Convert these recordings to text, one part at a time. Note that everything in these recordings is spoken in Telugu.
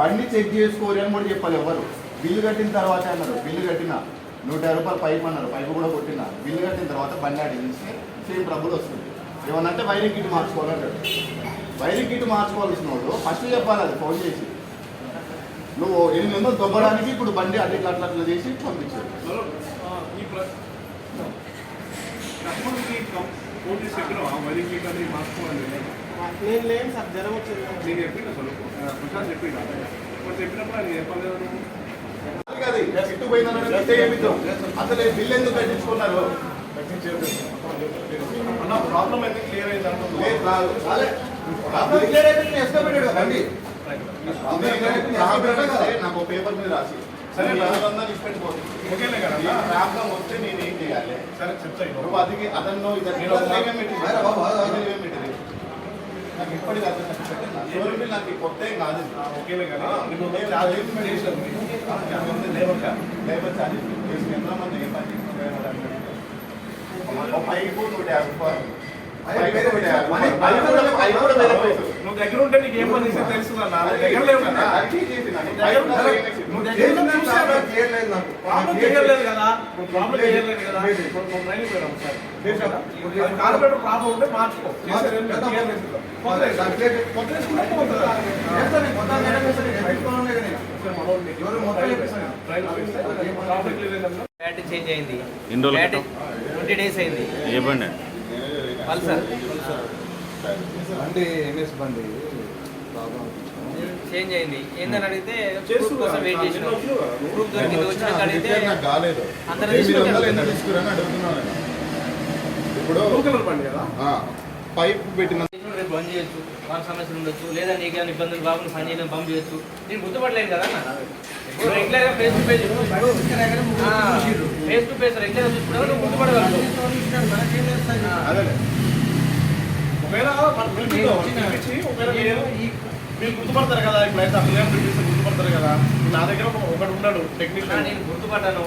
బండి చెక్ చేసుకోరు అని కూడా చెప్పాలి ఎవరు. బిల్లు కట్టిన తర్వాత అన్నారు బిల్లు కట్టిన. నూట రూపాయలు పైప్ అన్నారు పైపు కూడా కొట్టిన. బిల్లు కట్టిన తర్వాత బండి అడిగిస్తే సేమ్ ట్రబుల్ వస్తుంది. ఏమన్నంటే వైరింగ్ కిట్ మార్చుకోవాలంటాడు వైరింగ్ కిట్ మార్చుకోవాల్సిన వాడు ఫస్ట్ చెప్పాలి అది ఫోన్ చేసి. నువ్వు ఎనిమిది వందలు దొబ్బడానికి ఇప్పుడు బండి అట్లా అట్లా అట్లా చేసి పంపించాడు ఈ ప్ర- కస్టమర్కి ఫోన్ చేసి మార్చుకోవాలి నేను లేను సార్ జ్వరం వచ్చింది నేను ఆ, ప్రశాంత్ చెప్పిండు మరి చెప్పినప్పుడు ఆయన చెప్పలేదు అది ఇస్తే ఏమిద్దాం? అసలు ఈ బిల్లు ఎందుకు కట్టించుకున్నారు అన్న ప్రాబ్లం అయితే క్లియర్ అయింది. ప్రాబ్లం క్లియర్ అయితే నేను ఎస్తో పెట్టాడు కదా బండి. ప్రాబ్లం క్లియర్ అయితే నేను ఎస్తో పెట్టాడు కదా. నాకు ఒక పేపర్ మీద రాసి సరే, ఐదు వందలు ఇచ్చి పెట్టుకోండి. ఓకేలే కదా? ప్రాబ్లం వస్తే నేను ఏం చేయాలి సరే చెప్తా ఇవ్వు. నువ్వు అది అతను ఇద్దరు నేను ఒక- ఏమేమి పెట్టింది? ఏమేమి పెట్టింది? నాకు ఇప్పటికి అర్థం కాదు. షోరూమ్ నాకు ఈ కొత్త ఏం కాదు ఓకేలే యాభై మంది లేబర్ ఛార్జ్. లేబర్ ఛార్జ్ చేసిన ఎంతమంది ఏ పని చేసిన పైపు నూట యాభై రూపాయలు పైపు కూడా వేరే పైసలు. దగ్గర ఉంటే నీకు ఏం పని చేస్తే తెలుస్తుందా నా దగ్గర లేవు కదా. చూసా. చేయలేదు కదా? ప్రాబ్లం చేయలేదు కదా? కార్పొరేటర్ ప్రాబ్లం ఉంటే మార్చుకో. బ్యాటరీ చేంజ్ అయింది. ట్వంటీ డేస్ అయింది. ఏ బండి పల్సర్ బండి ఎంఎస్ బండి ప్రాబ్లం చేంజ్ అయింది? ఏందని అడిగితే ప్రూఫ్. కోసం వెయిట్ చేసిన? ప్రూఫ్ దొరికింది అడిగితే అందరూ. ఇప్పుడు పైప్ పెట్టిన రేపు బంద్ చేయొచ్చు. వాళ్ళ సమస్యలు ఉండొచ్చు. లేదా నీకు ఏమైనా ఇబ్బందులు బాబుని పని చేయడం బంద్ చేయొచ్చు. నేను గుర్తుపట్టలేను కదా అన్న. ఇప్పుడు రెగ్యులర్గా face to face face to face రెగ్యులర్గా చూసుకుంటే నువ్వు గుర్తుపడగలవు అదే ఒకవేళ మనం పిలిపిద్దాం పిలిపించి ఒకవేళ మీరు మీరు గుర్తుపడతారు కదా ఇప్పుడు అయితే అసలు గుర్తుపడతారు కదా నా దగ్గర ఒక- ఒకడు ఉన్నాడు టెక్నీషియన్ నేను గుర్తుపట్టాను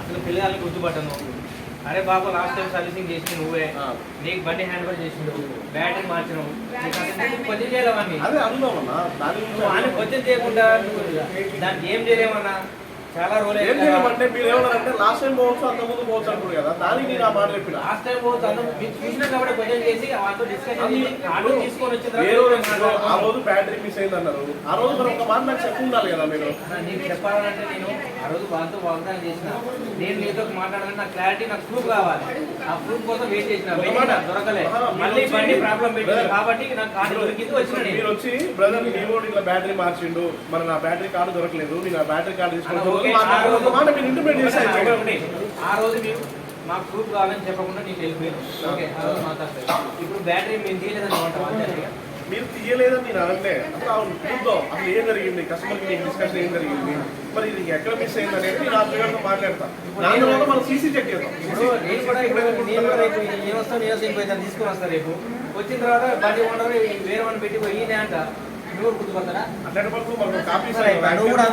అసలు పిల్లగాళ్ళని గుర్తుపట్టాను అరే బాబు లాస్ట్ టైం సర్వీసింగ్ చేసి నువ్వే. నీకు బండి హ్యాండ్ ఓవర్ చేసిండు బ్యాటరీ అసలు కొంచెం చేయాలవన్నీ అదే అనుకుందామన్నా దాని నువ్వు ఆయన కొంచెం చేయకుండా దానికి ఏం చేయలేమన్నా? చాలా రోజులు ఏం చేయమంటే మీరు ఏమన్నారంటే లాస్ట్ టైం పోవచ్చు అంత ముందు పోవచ్చు అంటారు కదా. దానికి నేను ఆ మాట చెప్పిన? లాస్ట్ టైం పోతాను మీరు చూసినా కాబట్టి కొంచెం చేసి వాళ్ళతో డిస్కషన్ ఆటో తీసుకొని వచ్చిన? ఆ రోజు బ్యాటరీ మిస్ అయింది అన్నారు ఆ రోజు మరి ఒక మాట నాకు చెప్పి ఉండాలి కదా మీరు? నీకు చెప్పాలంటే నేను ఆ రోజు వాళ్ళతో వాగ్దానం చేసిన. నేను నీతో మాట్లాడాలని నాకు క్లారిటీ నాకు ప్రూఫ్ కావాలి. ఆ ప్రూఫ్ కోసం వెయిట్ చేసిన. వెయిట్ నాకు దొరకలే. ఆహా, మీరు మళ్ళీ బండి ప్రాబ్లం పెట్టింది కాబట్టి నాకు కార్డు దొరికింది వచ్చిన మీరు నేను వచ్చి బ్రదర్ మీ ఇట్లా బ్యాటరీ మార్చిండు. మరి నా బ్యాటరీ కార్డు దొరకలేదు. నేను ఆ బ్యాటరీ కార్డు తీసుకుంటాను ఒక మాట మీరు ఇంటిమేట్ చేశారు. ఆ రోజు మీరు మాకు ప్రూఫ్ కావాలని చెప్పకుండా నీకు వెళ్ళిపోయాను. ఓకే ఆ రోజు మాట్లాడతాను. ఇప్పుడు బ్యాటరీ మేము తీయలేదని అంటాం మీరు తీయలేదని నేను అనలే. అవును చూద్దాం అసలు ఏం జరిగింది? కస్టమర్కి డిస్కషన్ ఏం జరిగింది? మరి ఇది ఎక్కడ మిస్ అయింది అనేది నేను పిల్లలతో మాట్లాడతాను దాని తర్వాత మనం సీసీ చెక్ చేద్దాం. నేను కూడా ఇప్పుడు నేను కూడా రేపు ఏం వస్తాను నేను వస్తాను తీసుకొని వస్తా రేపు. వచ్చిన తర్వాత బండి ఓనర్ వేరే వాడిని పెట్టి పోయి అంట నువ్వు కూడా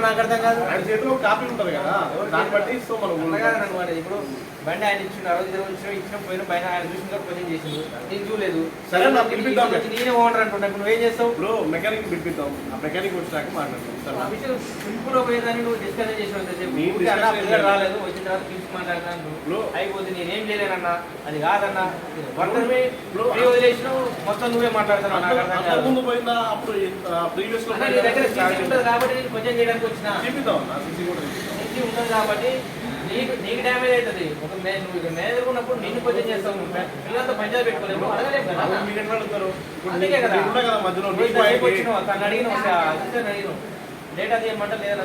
నాకు అర్థం కాదు ఆయన చేతిలో ఒక కాపీ ఉంటుంది కదా దాన్ని బట్టి మనం కాదనమాట ఇప్పుడు బండి ఆయన ఇచ్చిండు ఆ రోజు ఇచ్చిన పోయిన పైన ఆయన చూసిన కొంచెం చేసిండు నేను చూడలేదు సరే, నాకు పిలిపిద్దాం. నేనే ఓనర్ అంటున్నా ఇప్పుడు నువ్వేం చేస్తావు ఇప్పుడు మెకానిక్ పిలిపిద్దాం ఆ మెకానిక్ వచ్చినాక మాట్లాడతాం సింపుల్ పోయేదాన్ని నువ్వు చేసిన. రాలేదు వచ్చిన తర్వాత పిలిచి మాట్లాడినాను ఇప్పుడు- అయిపోతే నేనేం చేయలేనన్నా అది కాదన్నా మొత్తం నువ్వే మాట్లాడుతున్నావు నాకు అర్థం కాదు పోయిందా అప్పుడు ప్రీవియస్లో కాబట్టి నేను కొంచెం చేయడానికి వచ్చిన. చూపిద్దాం నా సీసీ కూడా చూపిద్దాం. సీసీ ఉంటుంది కాబట్టి నీకు నీకు డ్యామేజ్ అవుతుంది. ఒక నువ్వు మేనేజర్ ఉన్నప్పుడు నిన్ను కొంచెం చేస్తావు పిల్లలతో పంచాయతీ పెట్టుకోలేము. అడగలేము కదా. అడుగుతారు? అందుకే మధ్యలో నువ్వు నీకు ఇంతసేపు ఆయనకి- వచ్చినావు. తను అడిగిన అడిగిన డేటా తీయమంటే లేదా